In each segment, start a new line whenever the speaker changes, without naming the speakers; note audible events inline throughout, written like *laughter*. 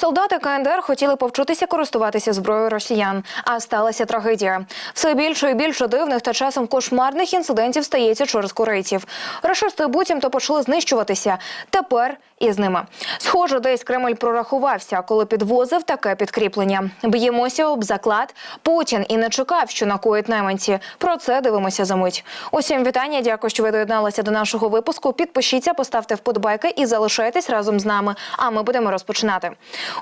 Солдати КНДР хотіли повчитися користуватися зброєю росіян, а сталася трагедія. Все більше і більше дивних та часом кошмарних інцидентів стається через корейців. Рашисти буцімто почали знищуватися. Тепер із ними. Схоже, десь Кремль прорахувався, коли підвозив таке підкріплення. Б'ємося об заклад. Путін і не чекав, що накоїть найманці. Про це дивимося за мить. Усім вітання. Дякую, що ви доєдналися до нашого випуску. Підпишіться, поставте вподобайки і залишайтесь разом з нами. А ми будемо розпочинати.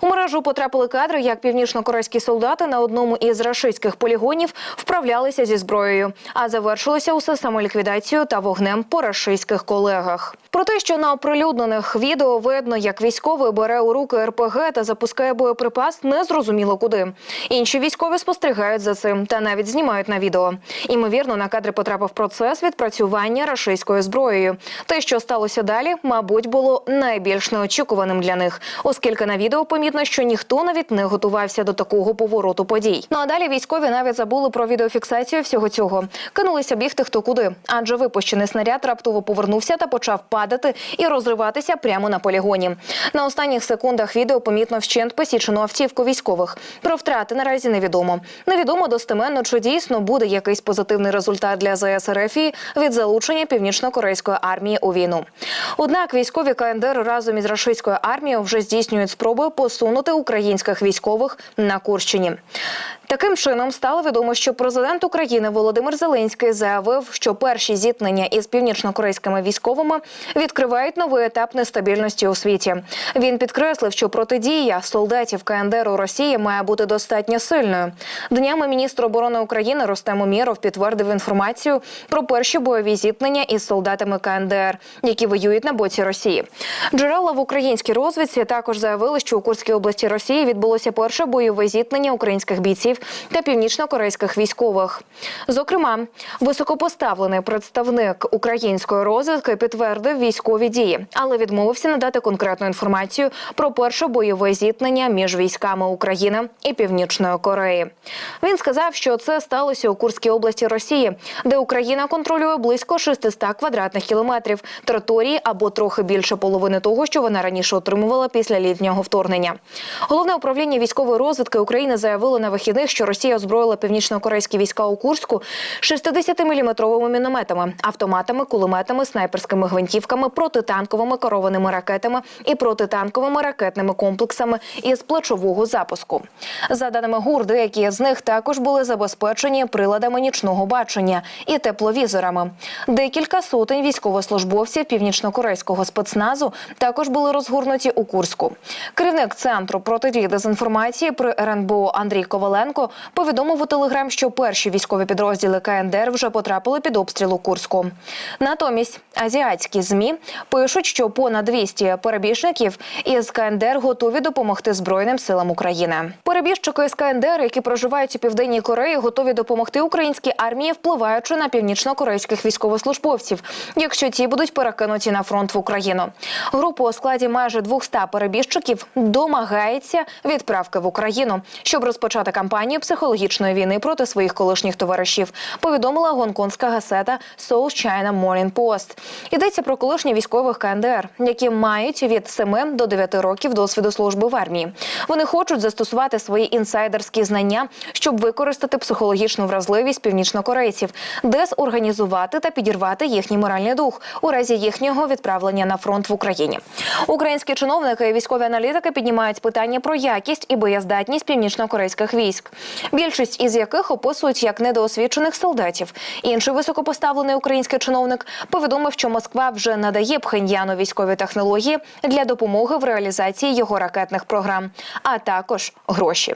У мережу потрапили кадри, як північно-корейські солдати на одному із рашистських полігонів вправлялися зі зброєю, а завершилося усе самоліквідацією та вогнем по рашистських колегах. Про те, що на оприлюднених відео видно, як військовий бере у руки РПГ та запускає боєприпас, не зрозуміло куди. Інші військові спостерігають за цим та навіть знімають на відео. Імовірно, на кадри потрапив процес відпрацювання рашистською зброєю. Те, що сталося далі, мабуть, було найбільш неочікуваним для них, оскільки на відео помітно, що ніхто навіть не готувався до такого повороту подій. Ну а далі військові навіть забули про відеофіксацію всього цього. Кинулися бігти хто куди, адже випущений снаряд раптово повернувся та почав падати і розриватися прямо на полігоні. На останніх секундах відео помітно вщент посічену автівку військових. Про втрати наразі невідомо. Невідомо достеменно, чи дійсно буде якийсь позитивний результат для ЗС від залучення північно-корейської армії у війну. Однак військові КНДР разом із рашистською армією вже здійснюють спроби посунути українських військових на Курщині. Таким чином стало відомо, що президент України Володимир Зеленський заявив, що перші зіткнення із північно-корейськими військовими відкривають новий етап нестабільності у світі. Він підкреслив, що протидія солдатів КНДР у Росії має бути достатньо сильною. Днями міністр оборони України Ростем Умєров підтвердив інформацію про перші бойові зіткнення із солдатами КНДР, які воюють на боці Росії. Джерела в українській розвідці також заявили, що у Курській області Росії відбулося перше бойове зіткнення українських бійців та північно-корейських військових. Зокрема, високопоставлений представник української розвідки підтвердив військові дії, але відмовився надати конкретну інформацію про перше бойове зіткнення між військами України і Північної Кореї. Він сказав, що це сталося у Курській області Росії, де Україна контролює близько 600 квадратних кілометрів території або трохи більше половини того, що вона раніше отримувала після літнього вторгнення. Головне управління військової розвідки України заявило на вихідних, що Росія озброїла північно-корейські війська у Курську 60-мм мінометами, автоматами, кулеметами, снайперськими гвинтівками, протитанковими керованими ракетами і протитанковими ракетними комплексами із плечового запуску. За даними ГУР, деякі з них також були забезпечені приладами нічного бачення і тепловізорами. Декілька сотень військовослужбовців північно-корейського спецназу також були розгорнуті у Курську. Керівник центру протидії дезінформації при РНБО Андрій Коваленко повідомив у телеграм, що перші військові підрозділи КНДР вже потрапили під обстріл у Курську. Натомість азіатські змі пишуть, що понад 200 перебіжників із КНДР готові допомогти Збройним силам України. Перебіжчики з КНДР, які проживають у південній Кореї, готові допомогти українській армії, впливаючи на північно-корейських військовослужбовців, якщо ті будуть перекинуті на фронт в Україну. Група у складі майже 200 перебіжчиків домагається відправки в Україну, щоб розпочати кампанію психологічної війни проти своїх колишніх товаришів. Повідомила гонконгська газета South China Morning Post. Йдеться про колишніх військових КНДР, які мають від 7 до 9 років досвіду служби в армії. Вони хочуть застосувати свої інсайдерські знання, щоб використати психологічну вразливість північнокорейців, дезорганізувати та підірвати їхній моральний дух у разі їхнього відправлення на фронт в Україні. Українські чиновники і військові аналітики піднімають питання про якість і боєздатність північнокорейських військ, більшість із яких описують як недоосвідчених солдатів. Інший високопоставлений український чиновник повідомив, що Москва вже надає Пхеньяну військові технології для допомоги в реалізації його ракетних програм, а також гроші.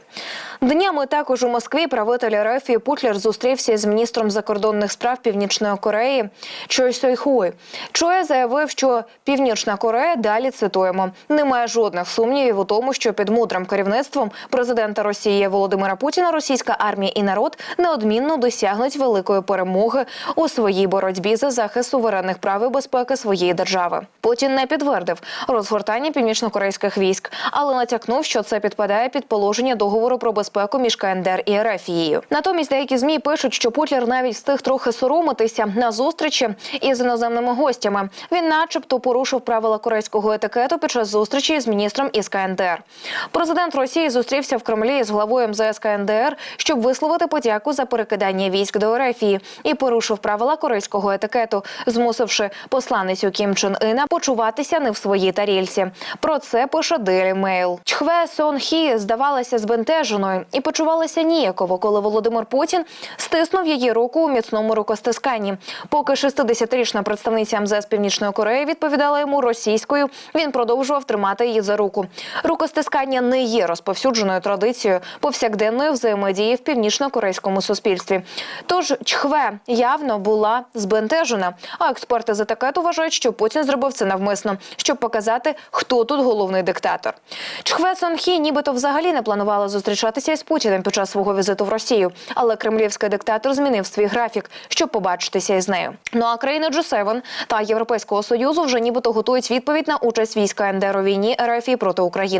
Днями також у Москві правитель РФ і Путлер зустрівся з міністром закордонних справ Північної Кореї Чой Сойхуй. Чой заявив, що Північна Корея далі цитуємо немає жодних сумнівів у тому, що під мудрим керівництвом президента Росії Володимира Путіна російська армія і народ неодмінно досягнуть великої перемоги у своїй боротьбі за захист суверенних прав і безпеки своєї держави. Путін не підтвердив розгортання північно-корейських військ, але натякнув, що це підпадає під положення договору про безпеку між КНДР і Ерефією. Натомість деякі змі пишуть, що Путлер навіть встиг трохи соромитися на зустрічі із іноземними гостями. Він, начебто, порушив правила корейського етикету під час зустрічі з міністром із КНДР. КНДР. Президент Росії зустрівся в Кремлі з главою МЗС КНДР, щоб висловити подяку за перекидання військ до Ерефії і порушив правила корейського етикету, змусивши посланицю Кім Чен Іна почуватися не в своїй тарільці. Про це пише Daily Mail. Чхве Сон Хі здавалася збентеженою і почувалася ніяково, коли Володимир Путін стиснув її руку у міцному рукостисканні. Поки 60-річна представниця МЗС Північної Кореї відповідала йому російською, він продовжував тримати її за руку. Рукостискання не є розповсюдженою традицією повсякденної взаємодії в північно-корейському суспільстві. Тож Чхве явно була збентежена. А експерти з етикету вважають, що Путін зробив це навмисно, щоб показати, хто тут головний диктатор. Чхве Сон Хі нібито взагалі не планувала зустрічатися із Путіним під час свого візиту в Росію, але кремлівський диктатор змінив свій графік, щоб побачитися із нею. Ну а країни G7 та Європейського союзу вже нібито готують відповідь на участь війська НДР у війні РФ проти України.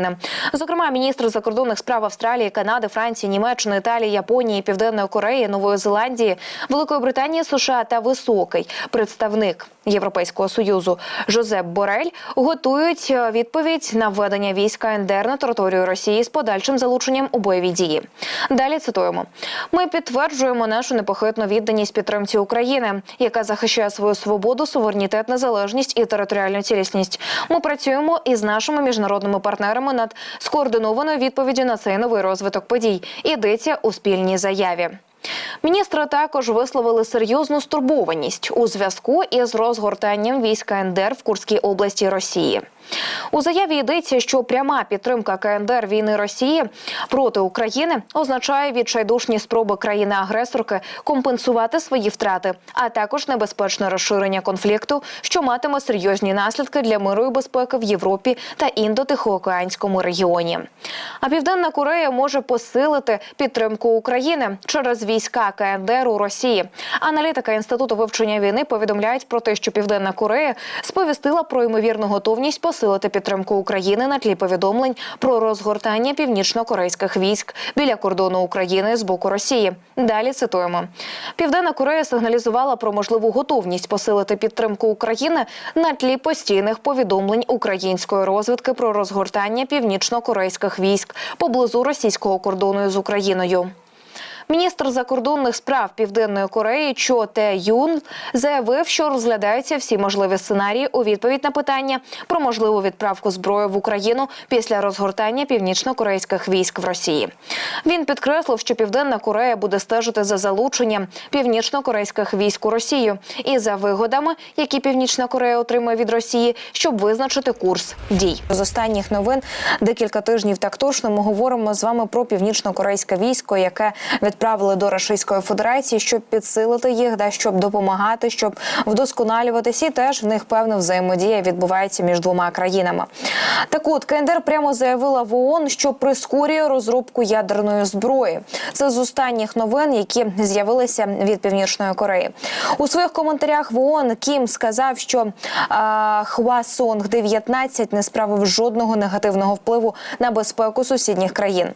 Зокрема, міністри закордонних справ Австралії, Канади, Франції, Німеччини, Італії, Японії, Південної Кореї, Нової Зеландії, Великої Британії, США та високий представник Європейського союзу Жозеп Борель готують відповідь на введення війська НДР на територію Росії з подальшим залученням у бойові дії. Далі цитуємо: ми підтверджуємо нашу непохитну відданість підтримці України, яка захищає свою свободу, суверенітет, незалежність і територіальну цілісність. Ми працюємо із нашими міжнародними партнерами над скоординованою відповіддю на цей новий розвиток подій. Йдеться у спільній заяві. Міністри також висловили серйозну стурбованість у зв'язку із розгортанням війська КНДР в Курській області Росії. У заяві йдеться, що пряма підтримка КНДР війни Росії проти України означає відчайдушні спроби країни-агресорки компенсувати свої втрати, а також небезпечне розширення конфлікту, що матиме серйозні наслідки для миру і безпеки в Європі та індотихоокеанському регіоні. А Південна Корея може посилити підтримку України через війська КНДР у Росії. Аналітика інституту вивчення війни повідомляють про те, що Південна Корея сповістила про ймовірну готовність посилити підтримку України на тлі повідомлень про розгортання північно-корейських військ біля кордону України з боку Росії. Далі цитуємо: Південна Корея сигналізувала про можливу готовність посилити підтримку України на тлі постійних повідомлень української розвідки про розгортання північно-корейських військ поблизу російського кордону з Україною. Міністр закордонних справ Південної Кореї Чо Те Юн заявив, що розглядаються всі можливі сценарії у відповідь на питання про можливу відправку зброї в Україну після розгортання північно-корейських військ в Росії. Він підкреслив, що Південна Корея буде стежити за залученням північно-корейських військ у Росію і за вигодами, які Північна Корея отримує від Росії, щоб визначити курс дій. З останніх новин декілька тижнів так точно ми говоримо з вами про північно-корейське військо, яке відправили до Російської Федерації, щоб підсилити їх, да щоб допомагати, щоб вдосконалюватися. І теж в них певна взаємодія відбувається між двома країнами. Так от КНДР прямо заявила в ООН, що прискорює розробку ядерної зброї. Це з останніх новин, які з'явилися від північної Кореї. У своїх коментарях в ООН Кім сказав, що а, Хвасонг 19 не справив жодного негативного впливу на безпеку сусідніх країн.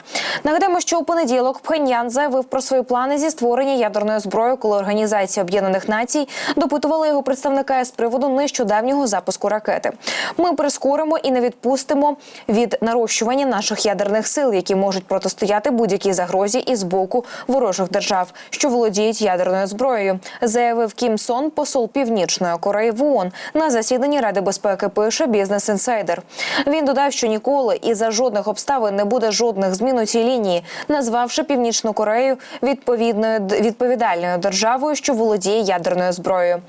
Нагадаємо, що у понеділок Пхеньян заявив про свої плани зі створення ядерної зброї, коли Організація Об'єднаних Націй допитувала його представника з приводу нещодавнього запуску ракети. Ми прискоримо і не відпустимо від нарощування наших ядерних сил, які можуть протистояти будь-якій загрозі із боку ворожих держав, що володіють ядерною зброєю, заявив Кім Сон, посол Північної Кореї в ООН на засіданні Ради безпеки. Пише бізнес інсайдер. Він додав, що ніколи і за жодних обставин не буде жодних змін у цій лінії, назвавши Північну Корею відповідною відповідальною державою, що володіє ядерною зброєю.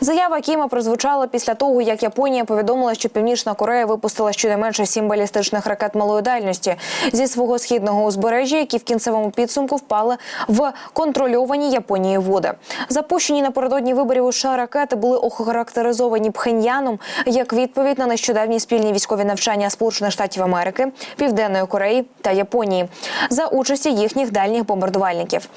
Заява Кіма прозвучала після того, як Японія повідомила, що Північна Корея випустила щонайменше сім балістичних ракет малої дальності зі свого східного узбережжя, які в кінцевому підсумку впали в контрольовані Японією води. Запущені напередодні виборів у США ракети були охарактеризовані Пхеньяном як відповідь на нещодавні спільні військові навчання Сполучених Штатів Америки, Південної Кореї та Японії за участі їхніх дальніх бомбардувальників рятувальників.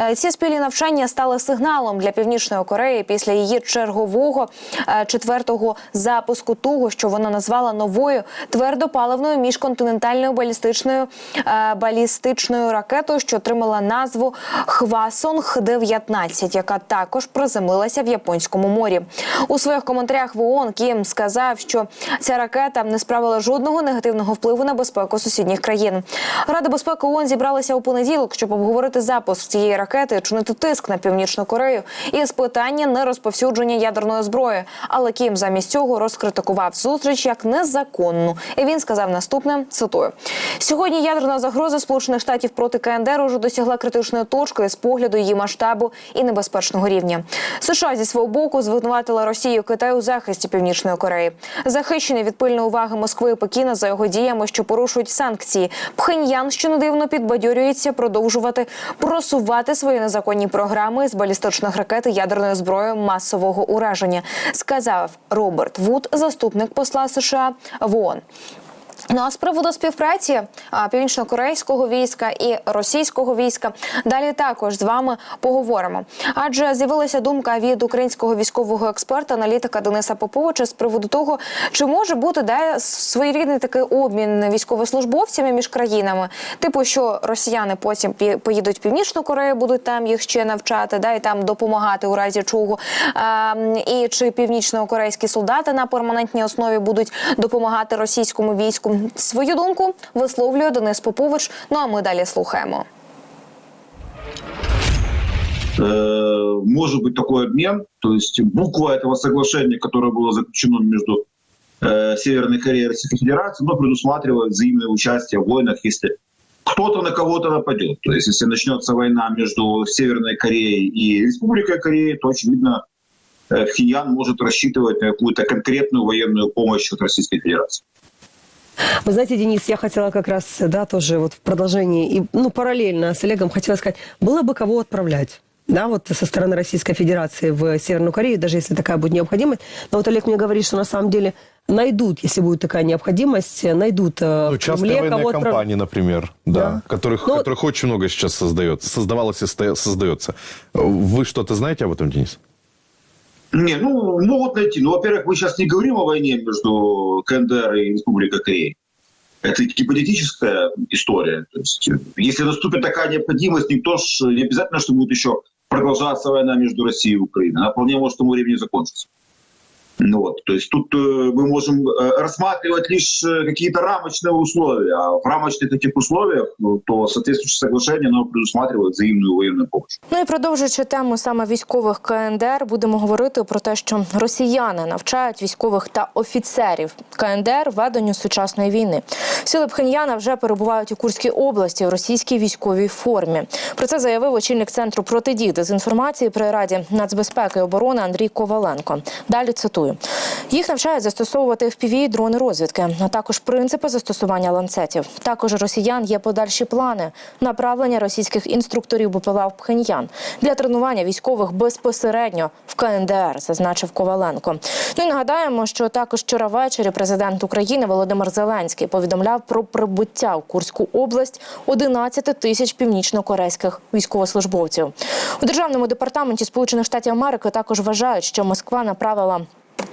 Е, Ці спільні навчання стали сигналом для північної Кореї після її чергового е, четвертого запуску того, що вона назвала новою твердопаливною міжконтинентальною балістичною е, балістичною ракетою, що отримала назву Хвасонг 19 яка також приземлилася в японському морі. У своїх коментарях в ООН Кім сказав, що ця ракета не справила жодного негативного впливу на безпеку сусідніх країн. Рада безпеки ООН зібралася у понеділок, щоб обговорити запуск цієї ракети, чинити тиск на північну Корею і з питання нерозповсюдження ядерної зброї. Але Кім замість цього розкритикував зустріч як незаконну. І він сказав наступне: цитую: сьогодні ядерна загроза Сполучених Штатів проти КНДР уже досягла критичної точки з погляду її масштабу і небезпечного рівня. США зі свого боку звинуватила Росію Китай у захисті Північної Кореї. Захищений від пильної уваги Москви і Пекіна за його діями, що порушують санкції. Пхеньян, що не дивно, підбадьорюється продовжувати просувати свої незаконні програми з балістичних ракет і ядерної зброї масового ураження, сказав Роберт Вуд, заступник посла США в ООН. Ну а з приводу співпраці північно-корейського війська і російського війська далі також з вами поговоримо. Адже з'явилася думка від українського військового експерта, аналітика Дениса Поповича з приводу того, чи може бути де своєрідний такий обмін військовослужбовцями між країнами, типу, що росіяни потім поїдуть в північну Корею, будуть там їх ще навчати, да і там допомагати у разі чого. А, і чи північно-корейські солдати на перманентній основі будуть допомагати російському війську? Свою думку висловлює Денис Попович. Ну а ми далі слухаємо.
Э, может быть такой обмен, то есть буква этого соглашения, которое было заключено между э, Северной Кореей и Российской Федерацией, оно предусматривает взаимное участие в войнах, если кто-то на кого-то нападет. То есть если начнется война между Северной Кореей и Республикой Кореи, то, очевидно, э, Пхеньян может рассчитывать на какую-то конкретную военную помощь от Российской Федерации.
Вы знаете, Денис, я хотела как раз, да, тоже вот в продолжении и, ну, параллельно с Олегом хотела сказать, было бы кого отправлять. Да, вот со стороны Российской Федерации в Северную Корею, даже если такая будет необходимость. Но вот Олег мне говорит, что на самом деле найдут, если будет такая необходимость, найдут э,
Ну,
в Кремле
военные
кого отправ-
компании, например, да,
Да.
Которых,
Ну,
которых очень много сейчас создается, создавалось и сто- создается. Вы что-то знаете об этом, Денис?
Не, ну, могут найти. Ну, во-первых, мы сейчас не говорим о войне между КНДР и Республикой Кореи. Это гипотетическая история. То есть, если наступит такая необходимость, никто ж не обязательно, что будет еще продолжаться война между Россией и Украиной. Она вполне может тому времени закончиться. Ну вот, то есть тут э, мы можем э, рассматривать лишь э, какие-то рамочные условия, а в рамочных этих условиях, ну, то соответствующее соглашение оно предусматривает взаимную военную помощь.
Ну і продовжуючи тему саме військових КНДР, будемо говорити про те, що росіяни навчають військових та офіцерів КНДР веденню сучасної війни. Сили Пхеньяна вже перебувають у Курській області у російській військовій формі. Про це заявив очільник центру протидії дезінформації при раді нацбезпеки і оборони Андрій Коваленко. Далі цитую: їх навчають застосовувати FPV, дрони розвідки, а також принципи застосування ланцетів. Також росіян є подальші плани направлення російських інструкторів БПЛА в Пхеньян для тренування військових безпосередньо в КНДР, зазначив Коваленко. Ну і нагадаємо, що також вчора ввечері президент України Володимир Зеленський повідомляв про прибуття в Курську область 11 тисяч північно-корейських військовослужбовців. У державному департаменті Сполучених Штатів Америки також вважають, що Москва направила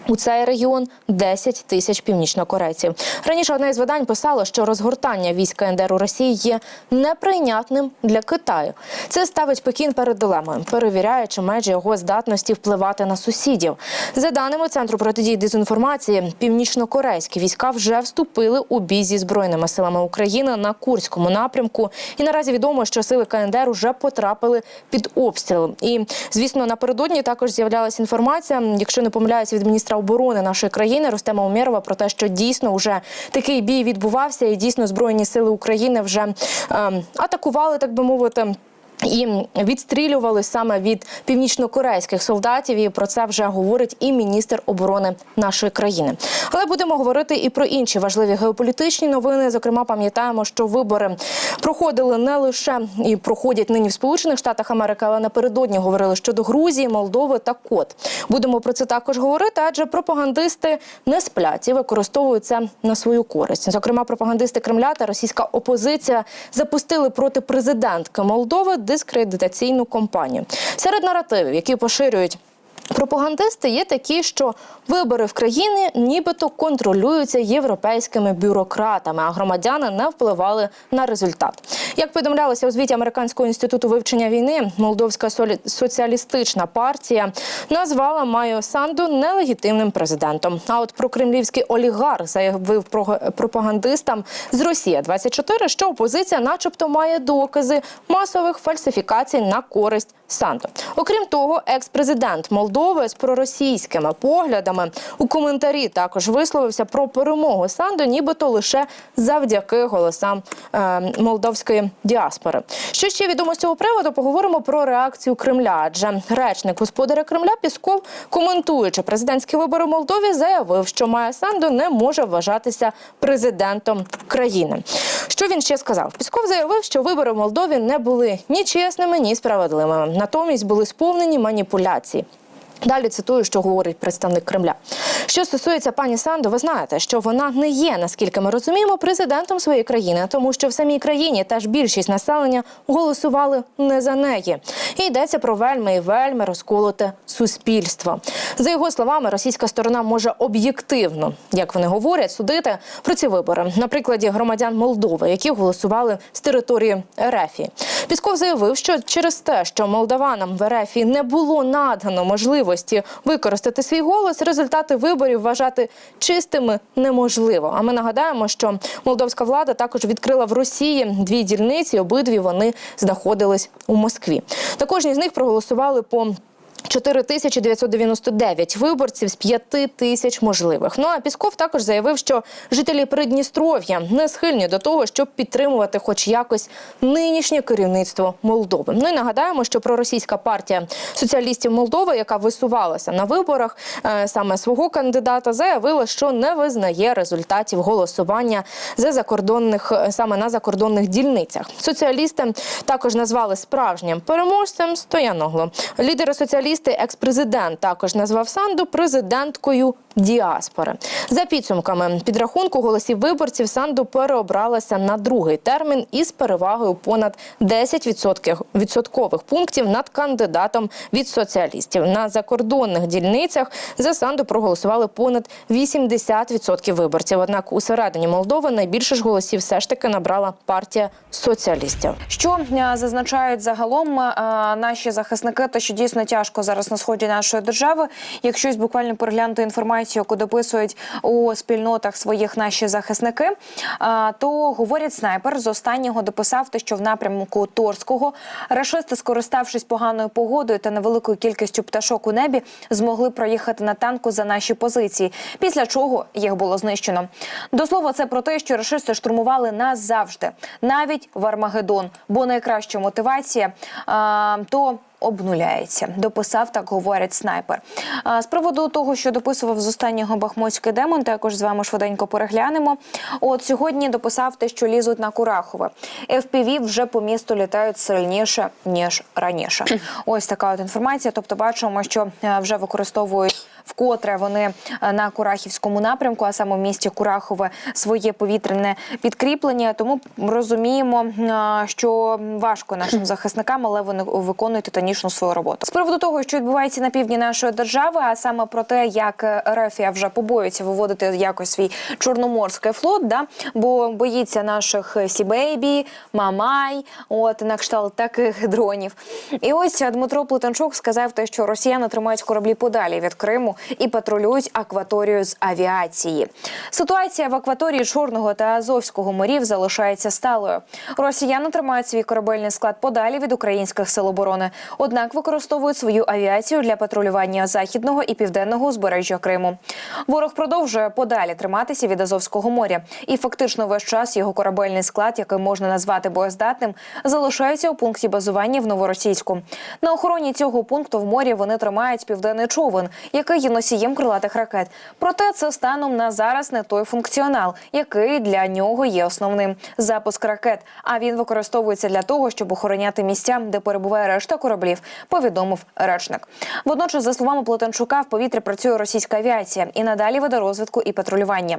у цей регіон 10 тисяч північнокорейців. Раніше одне із видань писало, що розгортання військ КНДР у Росії є неприйнятним для Китаю. Це ставить Пекін перед дилемою, перевіряючи межі його здатності впливати на сусідів. За даними центру протидії дезінформації, північнокорейські війська вже вступили у бій зі збройними силами України на Курському напрямку. І наразі відомо, що сили КНДР вже потрапили під обстріл. І звісно, напередодні також з'являлася інформація, якщо не помиляюся, від міністра оборони нашої країни Рустема Умєрова про те, що дійсно вже такий бій відбувався, і дійсно збройні сили України вже ем, атакували, так би мовити. І відстрілювали саме від північнокорейських солдатів. І про це вже говорить і міністр оборони нашої країни. Але будемо говорити і про інші важливі геополітичні новини. Зокрема, пам'ятаємо, що вибори проходили не лише і проходять нині в Сполучених Штатах Америки, але напередодні говорили щодо Грузії, Молдови та Кот. Будемо про це також говорити, адже пропагандисти не сплять і використовують це на свою користь. Зокрема, пропагандисти Кремля та російська опозиція запустили проти президентки Молдови дискредитаційну компанію. Серед наративів, які поширюють. Пропагандисти є такі, що вибори в країні нібито контролюються європейськими бюрократами, а громадяни не впливали на результат. Як повідомлялося у звіті Американського інституту вивчення війни, Молдовська соціалістична партія назвала Майо Санду нелегітимним президентом. А от прокремлівський олігарх заявив про- пропагандистам з Росія 24 що опозиція, начебто, має докази масових фальсифікацій на користь Санду. Окрім того, екс-президент Молдови з проросійськими поглядами у коментарі також висловився про перемогу Санду, нібито лише завдяки голосам е, молдовської діаспори. Що ще відомо з цього приводу? Поговоримо про реакцію Кремля. Адже речник господаря Кремля Пісков, коментуючи президентські вибори в Молдові, заявив, що Майя Санду не може вважатися президентом країни. Що він ще сказав? Пісков заявив, що вибори в Молдові не були ні чесними, ні справедливими. Натомість були сповнені маніпуляції. Далі цитую, що говорить представник Кремля. Що стосується пані Санду, ви знаєте, що вона не є, наскільки ми розуміємо, президентом своєї країни, тому що в самій країні теж більшість населення голосували не за неї. І йдеться про вельми і вельми розколоте суспільство. За його словами, російська сторона може об'єктивно, як вони говорять, судити про ці вибори на прикладі громадян Молдови, які голосували з території Ерефії. Пісков заявив, що через те, що молдаванам в Ерефії не було надано можливості використати свій голос, результати виборів вважати чистими неможливо. А ми нагадаємо, що молдовська влада також відкрила в Росії дві дільниці. Обидві вони знаходились у Москві. На кожній з них проголосували по 4999 виборців з 5 тисяч можливих. Ну а Пісков також заявив, що жителі Придністров'я не схильні до того, щоб підтримувати, хоч якось, нинішнє керівництво Молдови. Ну і нагадаємо, що проросійська партія соціалістів Молдови, яка висувалася на виборах е, саме свого кандидата, заявила, що не визнає результатів голосування за закордонних е, саме на закордонних дільницях. Соціалісти також назвали справжнім переможцем Стояноглу. Лідери соціалісти, екс-президент також назвав Санду президенткою діаспори. За підсумками підрахунку голосів виборців Санду переобралася на другий термін із перевагою понад 10 відсотків відсоткових пунктів над кандидатом від соціалістів. На закордонних дільницях за Санду проголосували понад 80% виборців. Однак у середині Молдови найбільше ж голосів все ж таки набрала партія соціалістів.
Що е, зазначають загалом е, наші захисники, то що дійсно тяжко зараз на сході нашої держави. Якщо ось буквально переглянути інформацію, яку дописують у спільнотах своїх наші захисники, то говорять снайпер з останнього дописав те, що в напрямку Торського рашисти, скориставшись поганою погодою та невеликою кількістю пташок у небі, змогли проїхати на танку за наші позиції. Після чого їх було знищено. До слова, це про те, що рашисти штурмували нас завжди, навіть в Армагеддон, бо найкраща мотивація то. Обнуляється, дописав, так говорять снайпер. А, з приводу того, що дописував з останнього бахмутський демон, також з вами швиденько переглянемо. От сьогодні дописав те, що лізуть на Курахове. FPV вже по місту літають сильніше ніж раніше. *clears throat* Ось така от інформація. Тобто, бачимо, що е, вже використовують вкотре вони е, на Курахівському напрямку, а саме в місті Курахове, своє повітряне підкріплення. Тому розуміємо, е, що важко нашим *clears throat* захисникам, але вони виконують титанічну свою роботу. З приводу того, що відбувається на півдні нашої держави, а саме про те, як Рефія вже побоюється виводити якось свій чорноморський флот, да бо боїться наших Сібейбі, Мамай, от на кшталт таких дронів. І ось Дмитро Плетенчук сказав те, що росіяни тримають кораблі подалі від Криму і патрулюють акваторію з авіації. Ситуація в акваторії Чорного та Азовського морів залишається сталою. Росіяни тримають свій корабельний склад подалі від українських сил оборони, однак використовують свою авіацію для патрулювання західного і південного узбережжя Криму. Ворог продовжує подалі триматися від Азовського моря, і фактично весь час його корабельний склад, який можна назвати боєздатним, залишається у пункті базування в Новоросійську. На охороні цього пункту в морі вони тримають південний човен, який є носієм крилатих ракет. Проте це станом на зараз не той функціонал, який для нього є основним запуск ракет. А він використовується для того, щоб охороняти місця, де перебуває решта кораблів. Повідомив речник. Водночас, за словами Плетенчука, в повітрі працює російська авіація і надалі веде розвідку і патрулювання.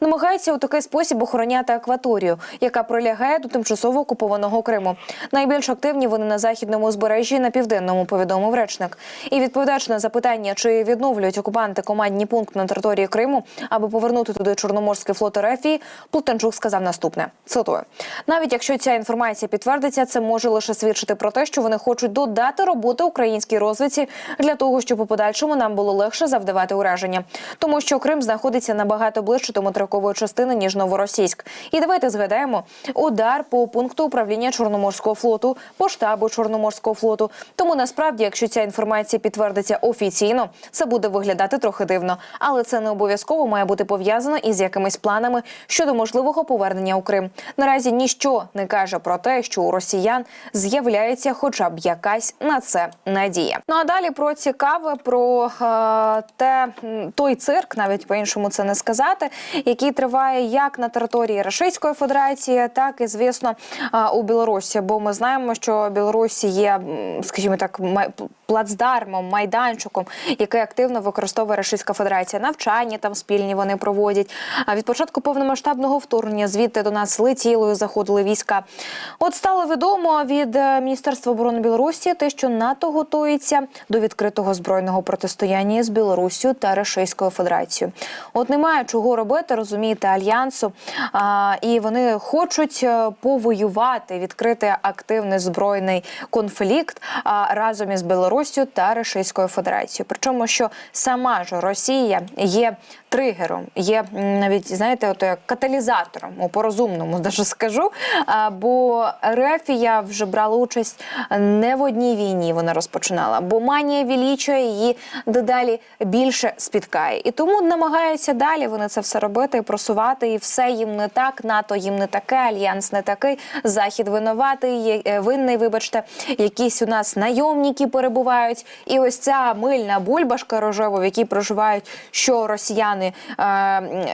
Намагається у такий спосіб охороняти акваторію, яка прилягає до тимчасово окупованого Криму. Найбільш активні вони на західному узбережжі на південному, повідомив речник. І відповідаючи на запитання, чи відновлюють окупанти командні пункти на території Криму, аби повернути туди Чорноморський флот РФ, Плутенчук сказав наступне: цитую: навіть якщо ця інформація підтвердиться, це може лише свідчити про те, що вони хочуть додати роботи українській розвідці для того, щоб у подальшому нам було легше завдавати ураження, тому що Крим знаходиться набагато ближче до материкової частини ніж Новоросійськ. І давайте згадаємо удар по пункту управління Чорноморського флоту, по штабу Чорноморського флоту. Тому насправді, якщо ця інформація підтвердиться офіційно, це буде виглядати трохи дивно, але це не обов'язково має бути пов'язано із якимись планами щодо можливого повернення у Крим. Наразі ніщо не каже про те, що у росіян з'являється хоча б якась на це надія. Ну а далі про цікаве про е, те той цирк, навіть по іншому це не сказати, який триває як на території Російської Федерації, так і звісно е, у Білорусі. Бо ми знаємо, що Білорусь є, скажімо так, плацдармом, майданчиком, який активно використовує Російська Федерація. Навчання там спільні вони проводять. А від початку повномасштабного вторгнення звідти до нас летіло і заходили війська. От стало відомо від е, Міністерства оборони Білорусі те, що НАТО готується до відкритого збройного протистояння з Білоруссю та Російською Федерацією. От немає чого робити, розумієте, альянсу. А, і вони хочуть е, повоювати, відкрити активний збройний конфлікт а, разом із Білоруссю та Російською Федерацією. Причому, що сама ж Росія є тригером, є навіть знаєте, от як каталізатором у порозумному, *laughs* даже скажу. Бо Рефія вже брала участь не в одній війні. Вона розпочинала, бо манія величия її дедалі більше спіткає, і тому намагаються далі вони це все робити просувати. І все їм не так. НАТО їм не таке, альянс не такий. Захід винуватий, е, винний. Вибачте, якісь у нас найомники перебувають. І ось ця мильна бульбашка рожева, в якій проживають що росіяни,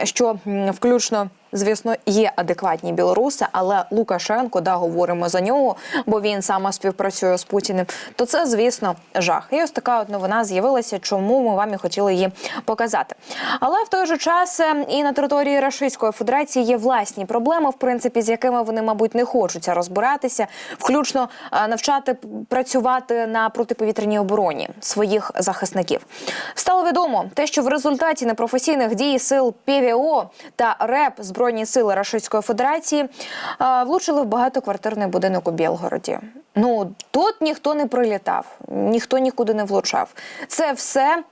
що включно. Звісно, є адекватні білоруси, але Лукашенко, да, говоримо за нього, бо він саме співпрацює з Путіним. То це, звісно, жах. І ось така от новина з'явилася, чому ми вам і хотіли її показати. Але в той же час е, і на території Російської Федерації є власні проблеми, в принципі, з якими вони, мабуть, не хочуться розбиратися, включно е, навчати працювати на протиповітряній обороні своїх захисників. Стало відомо те, що в результаті непрофесійних дій сил ПВО та РЕП Збройні сили Рашистської Федерації е, влучили в багатоквартирний будинок у Білгороді. Ну тут ніхто не прилітав, ніхто нікуди не влучав. Це все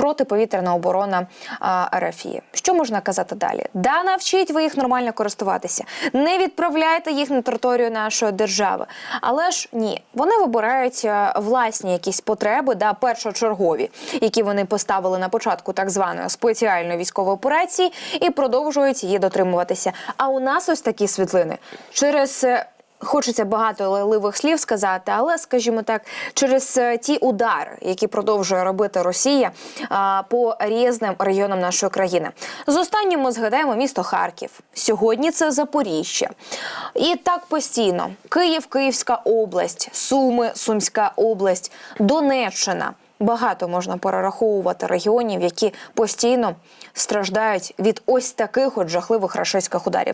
протиповітряна оборона а, РФІ. Що можна казати далі? Да, навчіть ви їх нормально користуватися, не відправляйте їх на територію нашої держави. Але ж ні, вони вибирають е, власні якісь потреби, да, першочергові, які вони поставили на початку так званої спеціальної військової операції, і продовжують її дотримуватися. А у нас ось такі світлини через. Е, Хочеться багато лайливих слів сказати, але скажімо так, через е, ті удари, які продовжує робити Росія а, по різним регіонам нашої країни. З останнім ми згадаємо місто Харків. Сьогодні це Запоріжжя. І так постійно: Київ, Київська область, Суми, Сумська область, Донеччина. Багато можна перераховувати регіонів, які постійно страждають від ось таких от жахливих рашистських ударів.